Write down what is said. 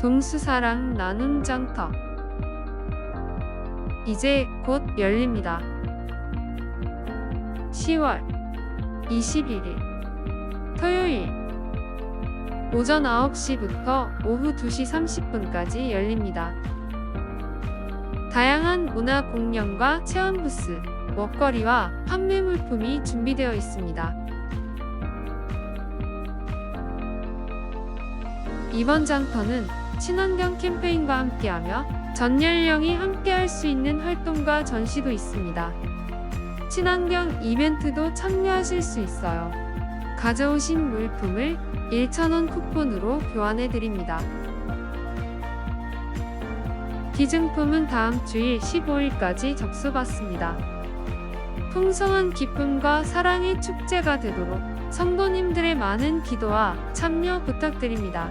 동수사랑 나눔 장터 이제 곧 열립니다. 10월 21일 토요일 오전 9시부터 오후 2시 30분까지 열립니다. 다양한 문화 공연과 체험 부스, 먹거리와 판매 물품이 준비되어 있습니다. 이번 장터는 친환경 캠페인과 함께하며 전 연령이 함께할 수 있는 활동과 전시도 있습니다. 친환경 이벤트도 참여하실 수 있어요. 가져오신 물품을 1,000원 쿠폰으로 교환해 드립니다. 기증품은 다음 주일 15일까지 접수받습니다. 풍성한 기쁨과 사랑의 축제가 되도록 성도님들의 많은 기도와 참여 부탁드립니다.